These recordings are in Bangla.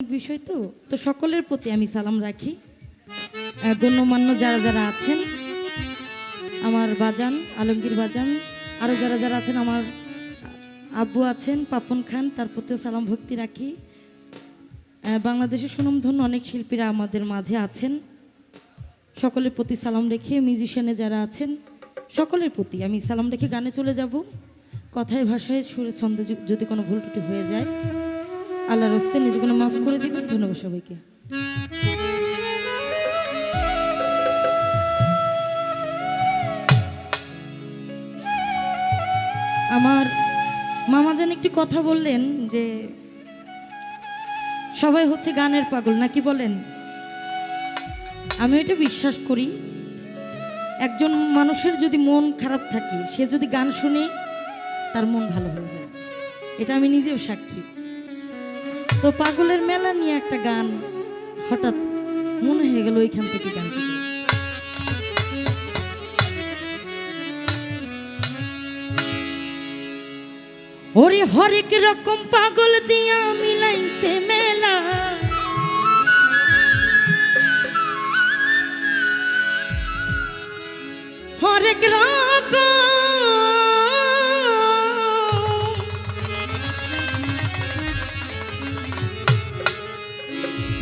বিষয় তো তো সকলের প্রতি আমি সালাম রাখি। গণ্যমান্য যারা যারা আছেন, আমার বাজান, আলমগীর বাজান আরও যারা যারা আছেন, আমার আব্বু আছেন, পাপন খান, তার প্রতিও সালাম ভক্তি রাখি। বাংলাদেশের সুনামধন্য অনেক শিল্পীরা আমাদের মাঝে আছেন। সকলের প্রতি সালাম রেখে মিউজিশিয়ানে যারা আছেন, সকলের প্রতি আমি সালাম রেখে গানে চলে যাব। কথায় ভাষায় সুরে ছন্দে যদি কোনো ভুল ত্রুটি হয়ে যায় আল্লাহর হস্তে নিজে কোনো মাফ করে দিবেন। ধন্যবাদ সবাইকে। আমার মামা যেন একটি কথা বললেন যে, সবাই হচ্ছে গানের পাগল, নাকি বলেন? আমি এটা বিশ্বাস করি, একজন মানুষের যদি মন খারাপ থাকে, সে যদি গান শুনে তার মন ভালো হয়ে যায়। এটা আমি নিজেও সাক্ষী। তো পাগলের মেলা নিয়ে একটা গান হঠাৎ মনে হয়ে গেল ওইখান থেকে গান ওরে হরেক রকম পাগল দিয়া মিলাইছে মেলা। হরেক রকম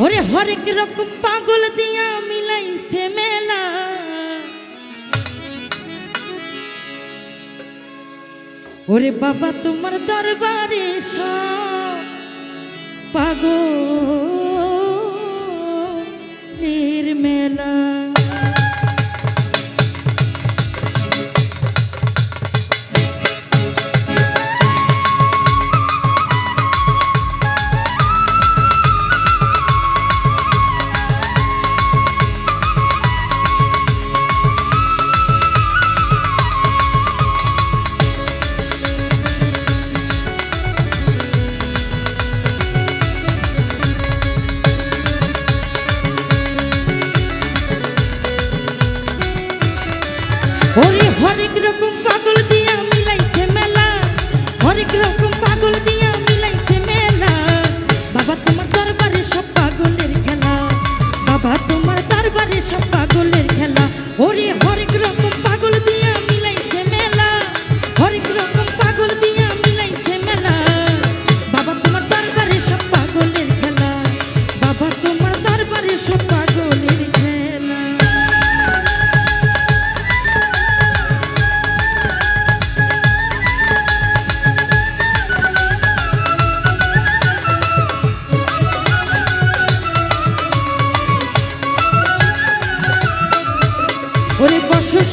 ওরে হরেক রকম পাগল দিয়া মিলাইছে মেলা। ওরে বাবা তোমার দরবারে সব পাগলের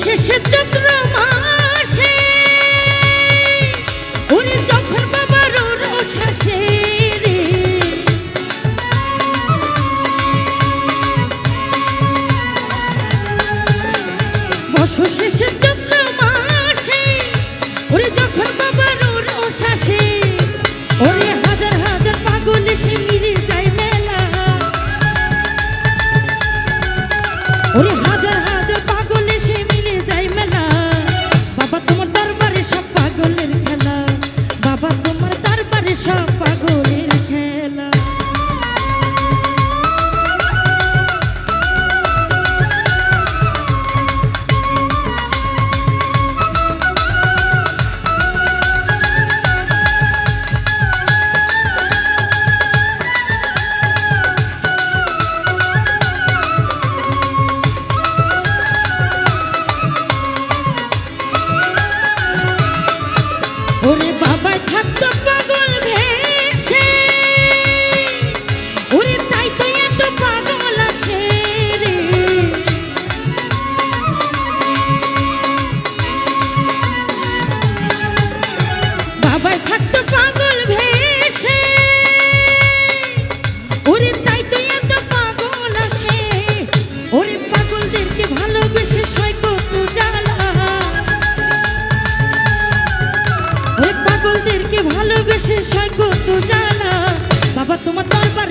শেষে চন্দ্র মাসে উনি যখন বাবার রোশাসে রে। শেষ চন্দ্র মাসে ওরে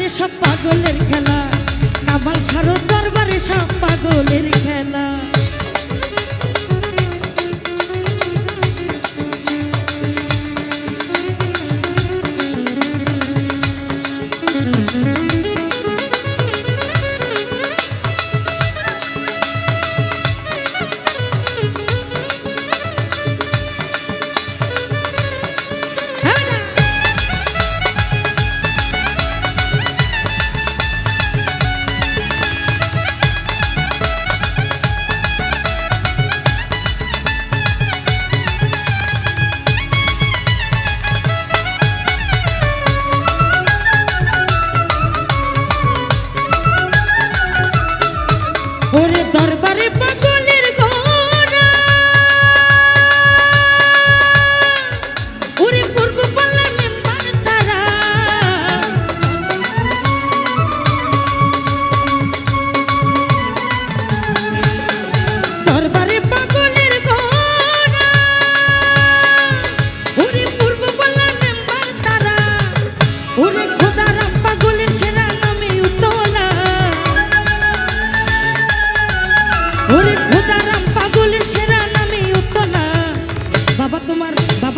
দরবারে সব পাগলের খেলা। কামাল সারো দরবারে সব পাগলের খেলা।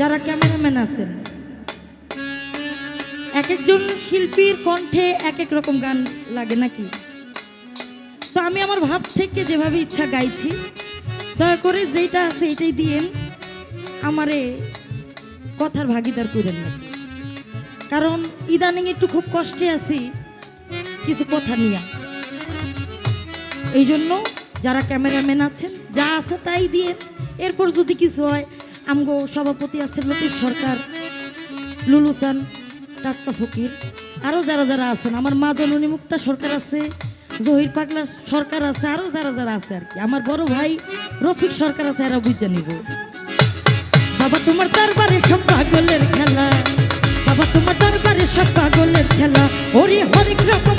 যারা ক্যামেরাম্যান আছেন এক একজন শিল্পীর কণ্ঠে এক এক রকম গান লাগে নাকি? তো আমি আমার ভাব থেকে যেভাবে ইচ্ছা গাইছি, দয়া করে যেটা আছে এটাই দিয়েন, আমারে কথার ভাগিদার করেন না। কারণ ইদানিং একটু খুব কষ্টে আছি কিছু কথা নিয়ে। এই জন্য যারা ক্যামেরাম্যান আছেন, যা আছে তাই দিয়ে এরপর যদি কিছু হয় আমগো সভাপতি আছে লতিফ সরকার লুলুসান টাক্কা ফকির আরও যারা যারা আছেন। আমার মা জননী মুক্তা সরকার আছে, জহির পাগলা সরকার আছে আরও যারা যারা আছে আর কি। আমার বড় ভাই রফিক সরকার আছে, এরা বুঝে নিব। বাবা, তোমার দরবারে সব পাগলের খেলা। বাবা, তোমার দরবারে সব পাগলের খেলা। ওরে হরেক রকম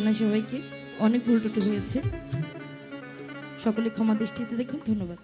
জানাই সবাইকে। অনেক ভুল টুটি হয়েছে। সকলে ক্ষমা দৃষ্টিতে দেখুন। ধন্যবাদ।